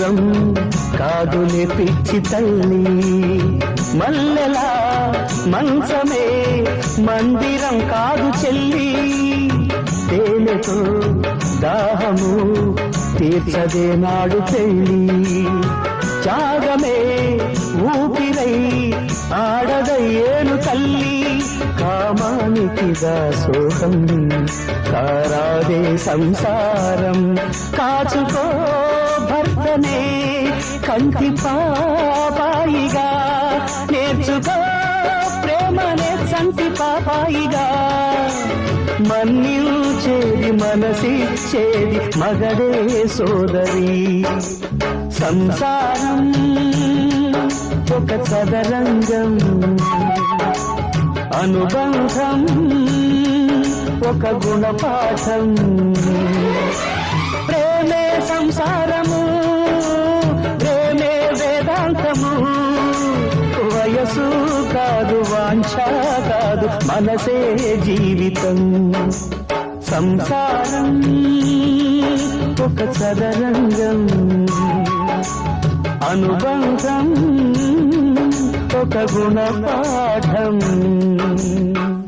దూరం కాదులే పిచ్చి తల్లి. మల్లెలా మంచమే మందిరం కాదు చెల్లి. తేనెతో దాహము తీర్చదే నాడు పెళ్ళి త్యాగమే ఊపిరై ఆడదయ్యేను తల్లి. కామానికి దాసోహం కారాదే సంసారం కాచుకో. భర్తనే కంటి పాపాయిగా. నేర్చుకో ప్రేమనే సంటి పాపాయిగా. మన్నించేది మనసిచ్చేది మగడే సోదరి. సంసారం ఒక చదరంగం అనుబంధం ఒక గుణపాఠం. వయసు కాదు వాంఛ కాదు మనసే జీవితం. సంసారం ఒక చదరంగం అనుబంధం ఒక గుణపాఠం.